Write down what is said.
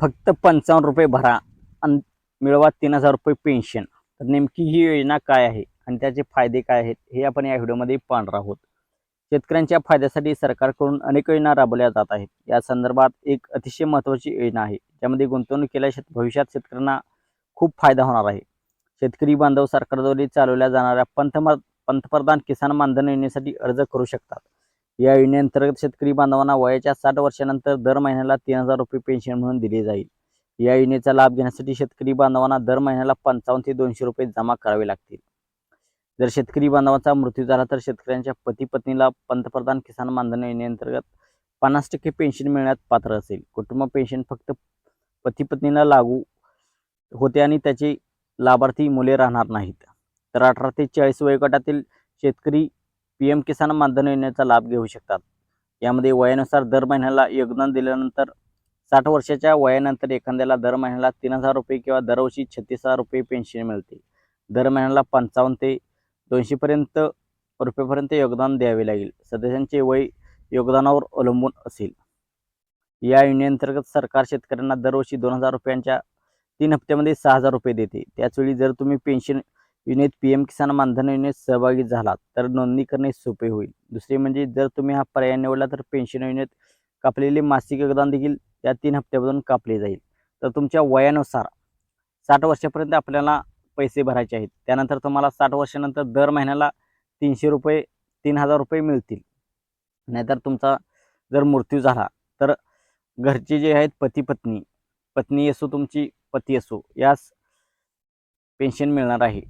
फक्त पंचावन्न रुपये भरा आणि मिळवा तीन हजार रुपये पेन्शन. तर नेमकी ही योजना काय आहे आणि त्याचे फायदे काय आहेत हे आपण या व्हिडिओमध्ये पाहणार आहोत. शेतकऱ्यांच्या फायद्यासाठी सरकारकडून अनेक योजना राबवल्या जात आहेत. या संदर्भात एक अतिशय महत्त्वाची योजना आहे ज्यामध्ये गुंतवणूक केल्यास शेत भविष्यात शेतकऱ्यांना खूप फायदा होणार आहे. शेतकरी बांधव सरकारद्वारे चालवल्या जाणाऱ्या पंतमा पंतप्रधान किसान मानधन योजनेसाठी अर्ज करू शकतात. या योजनेअंतर्गत शेतकरी बांधवांना वयाच्या साठ वर्षानंतर दर महिन्याला तीन हजार रुपये पेन्शन म्हणून दिली जाईल. या योजनेचा लाभ घेण्यासाठी शेतकरी बांधवांना दर महिन्याला पंचावन्न ते दोनशे रुपये जमा करावे लागतील. जर शेतकरी बांधवांचा मृत्यू झाला तर शेतकऱ्यांच्या पती पत्नीला पंतप्रधान किसान मानधन योजनेअंतर्गत पन्नास टक्के पेन्शन मिळण्यात पात्र असेल. कुटुंब पेन्शन फक्त पती पत्नीला लागू होते आणि त्याचे लाभार्थी मुले राहणार नाहीत. तर अठरा ते चाळीस वयोगटातील शेतकरी पी एम किसान मानधन योजनेचा लाभ घेऊ शकतात. यामध्ये वयानुसार दर महिन्याला योगदान दिल्यानंतर साठ वर्षाच्या वयानंतर एखाद्याला दर महिन्याला तीन हजार रुपये किंवा दरवर्षी छत्तीस हजार रुपये पेन्शन मिळते. दर महिन्याला पंचावन्न ते दोनशेपर्यंत रुपयेपर्यंत योगदान द्यावे लागेल. सदस्यांचे वय योगदानावर अवलंबून असेल. या योजनेअंतर्गत सरकार शेतकऱ्यांना दरवर्षी दोन हजार रुपयांच्या तीन हप्त्यामध्ये सहा हजार रुपये देते. त्याचवेळी जर तुम्ही पेन्शन योजनेत पी एम किसान मानधन योजनेत सहभागी झालात तर नोंदणी करणे सोपे होईल. दुसरे म्हणजे जर तुम्ही हा पर्याय निवडला तर पेन्शन योजनेत कापलेले मासिक योगदान देखील या तीन हप्त्यामधून कापले जाईल. तर तुमच्या वयानुसार साठ वर्षापर्यंत आपल्याला पैसे भरायचे आहेत. त्यानंतर तुम्हाला साठ वर्षानंतर दर महिन्याला तीनशे रुपये तीन हजार रुपये मिळतील. नाहीतर तुमचा जर मृत्यू झाला तर घरचे जे आहेत पती पत्नी पत्नी असो तुमची पती असो यास पेन्शन मिळणार आहे.